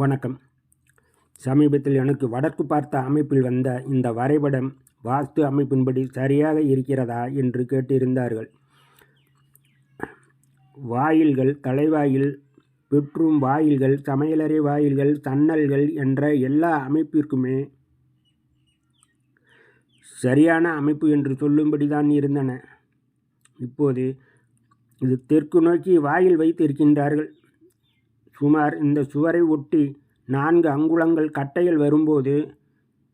வணக்கம். சமீபத்தில் எனக்கு வடக்கு பார்த்த அமைப்பில் வந்த இந்த வரைபடம் வாஸ்து அமைப்பின்படி சரியாக இருக்கிறதா என்று கேட்டிருந்தார்கள். வாயில்கள் தலைவாயில் பெற்றும் வாயில்கள் சமையலறை வாயில்கள் சன்னல்கள் என்ற எல்லா அமைப்பிற்குமே சரியான அமைப்பு என்று சொல்லும்படி தான் இருந்தன. இப்போது இது தெற்கு நோக்கி வாயில் வைத்திருக்கின்றார்கள். சுமார் இந்த சுவரை ஒட்டி நான்கு அங்குலங்கள் கட்டையில் வரும்போது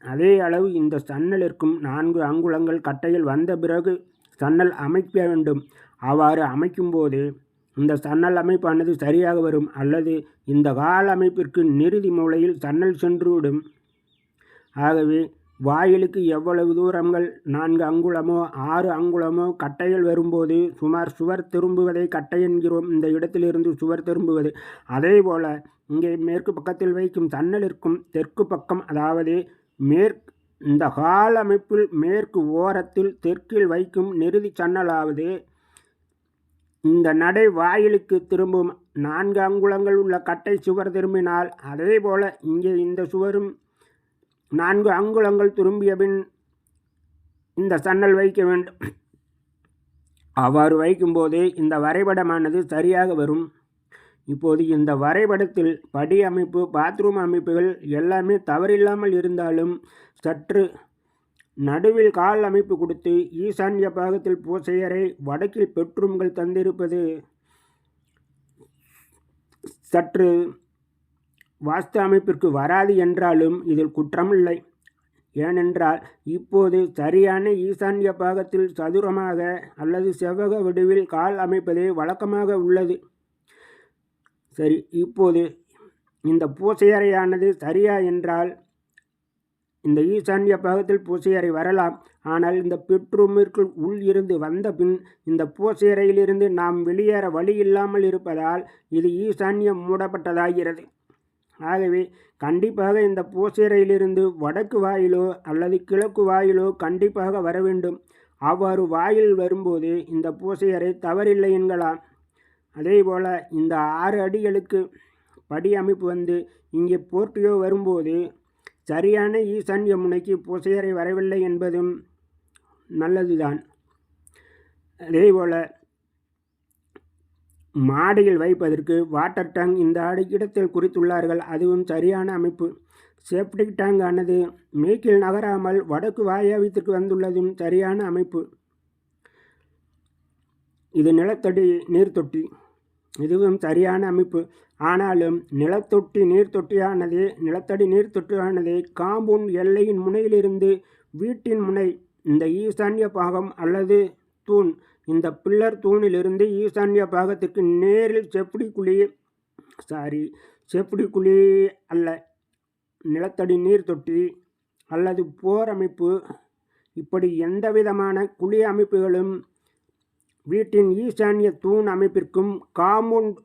அதே அளவு இந்த சன்னலிற்கும் நான்கு அங்குலங்கள் கட்டையில் வந்த பிறகு சன்னல் அமைக்க வேண்டும். அவ்வாறு அமைக்கும்போது இந்த சன்னல் அமைப்பானது சரியாக வரும் அல்லது இந்த கால் அமைப்பிற்கு நிறுதி மூலையில் சன்னல் சென்றுவிடும். ஆகவே வாயிலுக்கு எவ்வளவு தூரங்கள்? நான்கு அங்குலமோ ஆறு அங்குலமோ கட்டையில் வரும்போது சுமார் சுவர் திரும்புவதை கட்டை என்கிறோம். இந்த இடத்திலிருந்து சுவர் திரும்புவது. அதே போல இங்கே மேற்கு பக்கத்தில் வைக்கும் சன்னலிற்கும் தெற்கு பக்கம் அதாவது மேற்கு இந்த ஹால் அமைப்பில் மேற்கு ஓரத்தில் தெற்கில் வைக்கும் நிறுதி சன்னலாவது இந்த நடை வாயிலுக்கு திரும்பும். நான்கு அங்குலங்கள் உள்ள கட்டை சுவர் திரும்பினால் அதே போல இங்கே இந்த சுவரும் நான்கு அங்குலங்கள் திரும்பிய பின் இந்த சன்னல் வைக்க வேண்டும் அவ்வாறு வைக்கும்போது இந்த வரைபடமானது சரியாக வரும். இப்போது இந்த வரைபடத்தில் படி அமைப்பு பாத்ரூம் அமைப்புகள் எல்லாமே தவறில்லாமல் இருந்தாலும் சற்று நடுவில் கால் அமைப்பு கொடுத்து ஈசான்ய பாகத்தில் பூசையறை வடக்கில் பெட்ரூம்கள் தந்திருப்பது சற்று வாஸ்து அமைப்பிற்கு வராது என்றாலும் இதில் குற்றமில்லை. ஏனென்றால் இப்போது சரியான ஈசான்ய பாகத்தில் சதுரமாக அல்லது செவ்வக வடிவில் கால் அமைப்பதே வழக்கமாக உள்ளது. சரி இப்போது இந்த பூசையறையானது சரியா என்றால் இந்த ஈசான்ய பாகத்தில் பூசையறை வரலாம். ஆனால் இந்த பெட்ரூமிற்குள் உள் இருந்து வந்த பின் இந்த பூசையறையிலிருந்து நாம் வெளியேற வழி இல்லாமல் இருப்பதால் இது ஈசான்யம் மூடப்பட்டதாகிறது. ஆகவே கண்டிப்பாக இந்த பூசையறையிலிருந்து வடக்கு வாயிலோ அல்லது கிழக்கு வாயிலோ கண்டிப்பாக வர வேண்டும். அவ்வாறு வாயில் வரும்போது இந்த பூசையறை தவறில்லை என்கலாம். அதே போல் இந்த ஆறு அடிகளுக்கு படி அமைப்பு வந்து இங்கே போர்ட்டியோ வரும்போது சரியான ஈசான் யமுனைக்கு பூசையறை வரவில்லை என்பதும் நல்லதுதான். அதே போல் மாடியில் வைப்பதற்கு வாட்டர் டேங்க் இந்த இடத்தில் குறித்துள்ளார்கள். அதுவும் சரியான அமைப்பு. சேப்டிக் டேங்க் ஆனது மேற்கில் நகராமல் வடக்கு வாயாவித்திற்கு வந்துள்ளதும் சரியான அமைப்பு. இது நிலத்தடி நீர்த்தொட்டி. இதுவும் சரியான அமைப்பு. ஆனாலும் நிலத்தொட்டி நீர்த்தொட்டியானது நிலத்தடி நீர்த்தொட்டியானது காம்பவுண்ட் எல்லையின் முனையிலிருந்து வீட்டின் முனை இந்த ஈசான்ய பாகம் அல்லது தூண் இந்த பில்லர் தூணிலிருந்து ஈசான்ய பாகத்திற்கு நேரில் செப்படி குழி சாரி செப்படி குழி அல்ல நிலத்தடி நீர் தொட்டி அல்லது போர் அமைப்பு. இப்படி எந்த விதமான குழி அமைப்புகளும் வீட்டின் ஈசான்ய தூண் அமைப்பிற்கும் காம்பவுண்ட்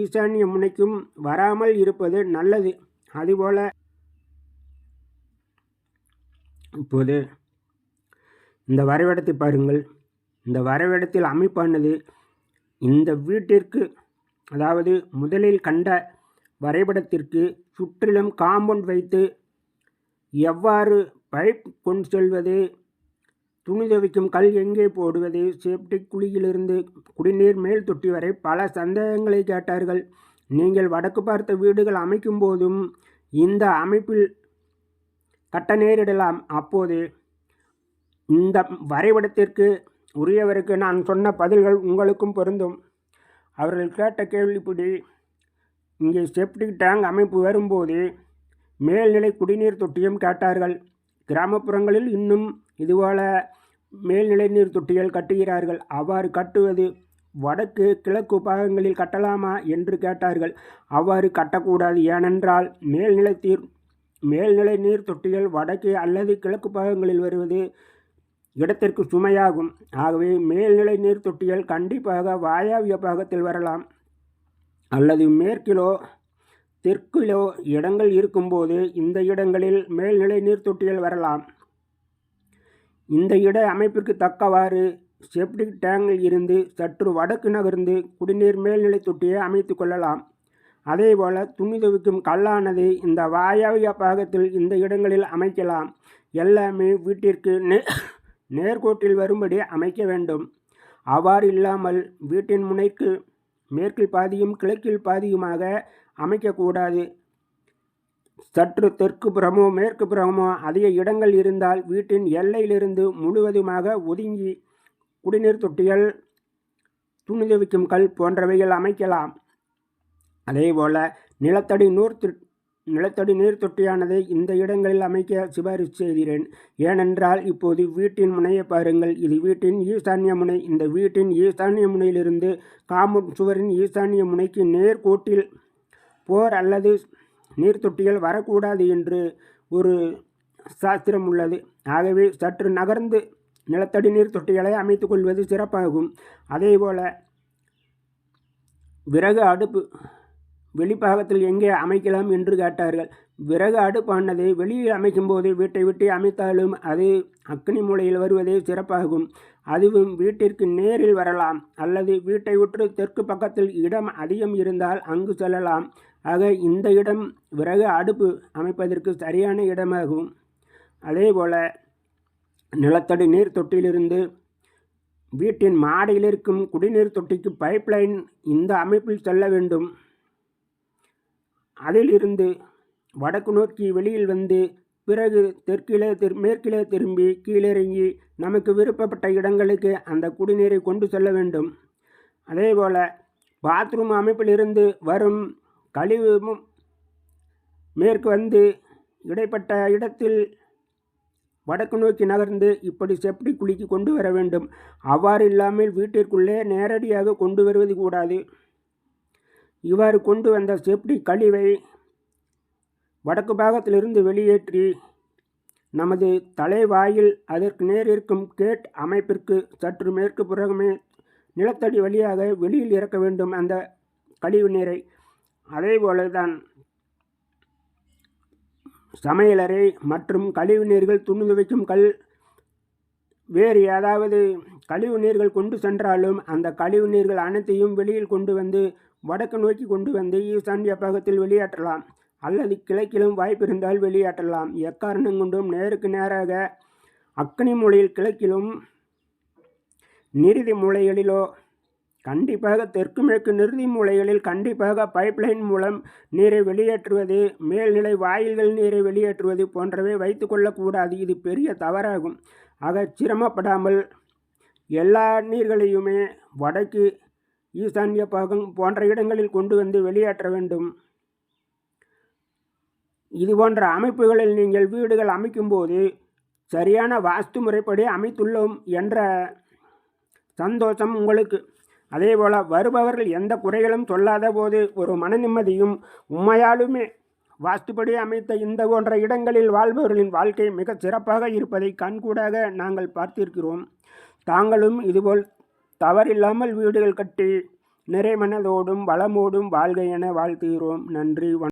ஈசான்ய முனைக்கும் வராமல் இருப்பது நல்லது. அதுபோல் இப்போது இந்த வரைபடத்தை பாருங்கள். இந்த வரைபடத்தில் அமைப்பானது இந்த வீட்டிற்கு அதாவது முதலில் கண்ட வரைபடத்திற்கு சுற்றிலும் காம்பவுண்ட் வைத்து எவ்வாறு பைப் கொண்டு செல்வது துணி துவைக்கும் கல் எங்கே போடுவது சேப்டிக் குழியிலிருந்து குடிநீர் மேல் தொட்டி வரை பல சந்தேகங்களை கேட்டார்கள். நீங்கள் வடக்கு பார்த்த வீடுகள் அமைக்கும் போதும் இந்த அமைப்பில் கட்ட நேரிடலாம். அப்போது இந்த வரைபடத்திற்கு உரியவருக்கு நான் சொன்ன பதில்கள் உங்களுக்கும் பொருந்தும். அவர்கள் கேட்ட கேள்விப்படி இங்கே செப்டிக் டேங்க் அமைப்பு வரும்போது மேல்நிலை குடிநீர் தொட்டியும் கேட்டார்கள். கிராமப்புறங்களில் இன்னும் இதுபோல மேல்நிலை நீர் தொட்டிகள் கட்டுகிறார்கள். அவ்வாறு கட்டுவது வடக்கு கிழக்கு பாகங்களில் கட்டலாமா என்று கேட்டார்கள். அவ்வாறு கட்டக்கூடாது. ஏனென்றால் மேல்நிலை தீர் மேல்நிலை நீர் தொட்டிகள் வடக்கு அல்லது கிழக்கு பாகங்களில் வருவது இடத்திற்கு சுமையாகும். ஆகவே மேல்நிலை நீர் தொட்டிகள் கண்டிப்பாக வாயாவிய பாகத்தில் வரலாம். அல்லது மேற்கிலோ தெற்கிலோ இடங்கள் இருக்கும்போது இந்த இடங்களில் மேல்நிலை நீர் தொட்டிகள் வரலாம். இந்த இட அமைப்பிற்கு தக்கவாறு செப்டிக் டேங்கில் இருந்து சற்று வடக்கு நகர்ந்து குடிநீர் மேல்நிலை தொட்டியை அமைத்து கொள்ளலாம். அதேபோல துணி துவைக்கும் கல்லானது இந்த வாயவிய பாகத்தில் இந்த இடங்களில் அமைக்கலாம். எல்லாமே வீட்டிற்கு நே நேர்கோட்டில் வரும்படி அமைக்க வேண்டும். அவ்வாறு இல்லாமல் வீட்டின் முனைக்கு மேற்கில் பாதியும் கிழக்கில் பாதியுமாக அமைக்கக்கூடாது சற்று தெற்கு புறமோ மேற்கு புறமோ அதிக இடங்கள் இருந்தால் வீட்டின் எல்லையிலிருந்து முழுவதுமாக ஒதுங்கி குடிநீர் தொட்டிகள் துணி துவைக்கும் கல் போன்றவைகள் அமைக்கலாம். அதேபோல நிலத்தடி நூறு நிலத்தடி நீர் தொட்டியானதை இந்த இடங்களில் அமைக்க சிபாரிசு செய்கிறேன். ஏனென்றால் இப்போது வீட்டின் முனையை பாருங்கள். இது வீட்டின் ஈசான்ய முனை. இந்த வீட்டின் ஈசான்ய முனையிலிருந்து காமன் சுவரின் ஈசான்ய முனைக்கு நேர்கோட்டில் போர் அல்லது நீர் தொட்டிகள் வரக்கூடாது என்று ஒரு சாஸ்திரம் உள்ளது. ஆகவே சற்று நகர்ந்து நிலத்தடி நீர் தொட்டிகளை அமைத்துக் கொள்வது சிறப்பாகும். அதேபோல விறகு அடுப்பு வெளிப்பாகத்தில் எங்கே அமைக்கலாம் என்று கேட்டார்கள். விறகு அடுப்பானது வெளியில் அமைக்கும்போது வீட்டை விட்டு அமைத்தாலும் அது அக்னி மூலையில் வருவதே சிறப்பாகும். அதுவும் வீட்டிற்கு நேரில் வரலாம். அல்லது வீட்டை விட்டு தெற்கு பக்கத்தில் இடம் அதிகம் இருந்தால் அங்கு செல்லலாம். ஆக இந்த இடம் விறகு அடுப்பு அமைப்பதற்கு சரியான இடமாகும். அதேபோல் நிலத்தடி நீர் தொட்டியிலிருந்து வீட்டின் மாடியில் இருக்கும் குடிநீர் தொட்டிக்கு பைப்லைன் இந்த அமைப்பில் செல்ல வேண்டும். அதிலிருந்து வடக்கு நோக்கி வெளியில் வந்து பிறகு தெற்கிலே திரு மேற்கிலே திரும்பி கீழிறங்கி நமக்கு விருப்பப்பட்ட இடங்களுக்கு அந்த குடிநீரை கொண்டு செல்ல வேண்டும். அதேபோல் பாத்ரூம் அமைப்பிலிருந்து வரும் கழிவும் மேற்கு வந்து இடைப்பட்ட இடத்தில் வடக்கு நோக்கி நகர்ந்து இப்படி செப்டி குளிக்கு கொண்டு வர வேண்டும். அவ்வாறு இல்லாமல் வீட்டிற்குள்ளே நேரடியாக கொண்டு வருவது கூடாது. இவ்வாறு கொண்டு வந்த செப்டி கழிவை வடக்கு பாகத்திலிருந்து வெளியேற்றி நமது தலைவாயில் அதற்கு நேர் இருக்கும் கேட் அமைப்பிற்கு சற்று மேற்கு புறமே நிலத்தடி வழியாக வெளியில் இறக்க வேண்டும் அந்த கழிவு நீரை. அதே தான் சமையலறை மற்றும் கழிவு நீர்கள் துணி துவைக்கும் கல் வேறு ஏதாவது கழிவு நீர்கள் கொண்டு சென்றாலும் அந்த கழிவு நீர்கள் அனைத்தையும் வெளியில் கொண்டு வந்து வடக்கு நோக்கி கொண்டு வந்து ஈசான்ய பாகத்தில் வெளியேற்றலாம். அல்லது கிழக்கிலும் வாய்ப்பிருந்தால் வெளியேற்றலாம். எக்காரணம் கொண்டும் நேருக்கு நேராக அக்கனி மூலையில் கிழக்கிலும் நிறுதி மூலைகளிலோ கண்டிப்பாக தெற்கு மேற்கு நிறுதி மூலைகளில் கண்டிப்பாக பைப்லைன் மூலம் நீரை வெளியேற்றுவது மேல்நிலை வாயில்கள் நீரை வெளியேற்றுவது போன்றவை வைத்து கொள்ளக்கூடாது. இது பெரிய தவறாகும். ஆக சிரமப்படாமல் எல்லா நீர்களையுமே வடக்கு ஈசான்ய பாகம் போன்ற இடங்களில் கொண்டு வந்து வெளியேற்ற வேண்டும். இது போன்ற அமைப்புகளில் நீங்கள் வீடுகள் அமைக்கும்போது சரியான வாஸ்து முறைப்படி அமைத்துள்ளோம் என்ற சந்தோஷம் உங்களுக்கு. அதேபோல் வருபவர்கள் எந்த குறைகளும் சொல்லாத போது ஒரு மன நிம்மதியும் உண்மையாலுமே வாஸ்துப்படி அமைத்த இந்த போன்ற இடங்களில் வாழ்பவர்களின் வாழ்க்கை மிக சிறப்பாக இருப்பதை கண்கூடாக நாங்கள் பார்த்திருக்கிறோம். தாங்களும் இதுபோல் தவறில்லாமல் வீடுகள் கட்டி நிறைமனதோடும் வளமோடும் வாழ்க என வாழ்த்துகிறோம். நன்றி